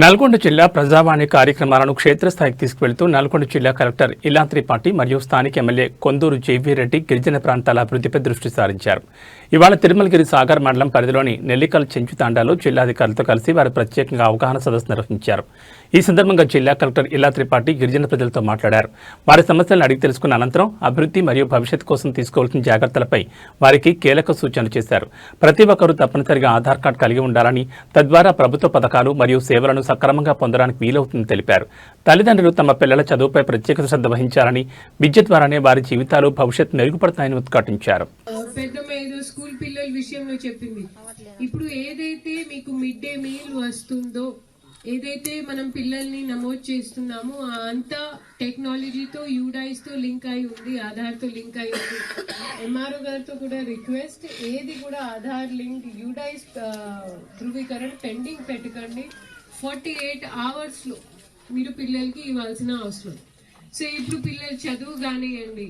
నల్గొండ జిల్లా ప్రజావాణి కార్యక్రమాలను క్షేత్రస్థాయికి తీసుకువెళ్తూ నల్గొండ జిల్లా కలెక్టర్ ఇలా పార్టీ మరియు స్థానిక ఎమ్మెల్యే కొందూరు జేవీరెడ్డి గిరిజన ప్రాంతాల అభివృద్ధిపై దృష్టి సారించారు. ఇవాళ తిరుమలగిరి సాగర్ మండలం పరిధిలోని నెల్లికల్ చెంచుతాండాలో జిల్లాధికారులతో కలిసి వారు ప్రత్యేకంగా అవగాహన సదస్సు నిర్వహించారు. ఈ సందర్భంగా జిల్లా కలెక్టర్ ఇలా పార్టీ గిరిజన ప్రజలతో మాట్లాడారు. వారి సమస్యలను అడిగి తెలుసుకున్న అనంతరం అభివృద్ధి మరియు భవిష్యత్తు కోసం తీసుకోవాల్సిన జాగ్రత్తలపై వారికి కీలక సూచనలు చేశారు. ప్రతి ఒక్కరూ తప్పనిసరిగా ఆధార్ కార్డు కలిగి ఉండాలని తద్వారా ప్రభుత్వ పథకాలు మరియు సేవలను సక్రమంగా పొందడానికి వీలవుతుందని తెలిపారు. తల్లిదండ్రులు తమ పిల్లల చదువుపై ప్రత్యేక శ్రద్ధ వహించాలని విద్య ద్వారానే వారి జీవితాలు భవిష్యత్తు మెరుగుపడతాయని ఉద్ఘాటించారు. ఏదో స్కూల్ పిల్లల విషయంలో చెప్పింది. ఇప్పుడు ఏదైతే మీకు మిడ్ డే మీల్ వస్తుందో ఏదైతే మనం పిల్లల్ని నమోదు చేస్తున్నామో అంతా టెక్నాలజీతో యూడైస్తో లింక్ అయి ఉంది ఆధార్తో లింక్ అయి ఉంది. ఎంఆర్ఓ గారితో కూడా రిక్వెస్ట్ ఏది కూడా ఆధార్ లింక్ యూడైస్ ధృవీకరణ పెండింగ్ పెట్టకండి. ఫార్టీ ఎయిట్ అవర్స్లో మీరు పిల్లలకి ఇవ్వాల్సిన అవసరం. సో ఇప్పుడు పిల్లలు చదువు కానివ్వండి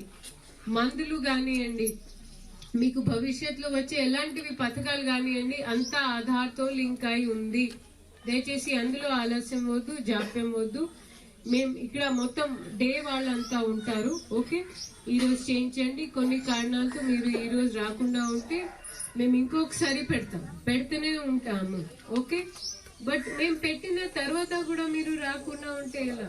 మందులు కానివ్వండి మీకు భవిష్యత్తులో వచ్చే ఎలాంటివి పథకాలు కానివ్వండి అంతా ఆధార్తో లింక్ అయి ఉంది. దయచేసి అందులో ఆలస్యం వద్దు జాప్యం వద్దు. మేము ఇక్కడ మొత్తం డే వాళ్ళంతా ఉంటారు ఓకే? ఈరోజు చేయించండి. కొన్ని కారణాలతో మీరు ఈరోజు రాకుండా ఉంటే మేము ఇంకొకసారి పెడతాం. పెడుతూనే ఉంటాము ఓకే? బట్ మేము పెట్టిన తర్వాత కూడా మీరు రాకుండా ఉంటే ఎలా?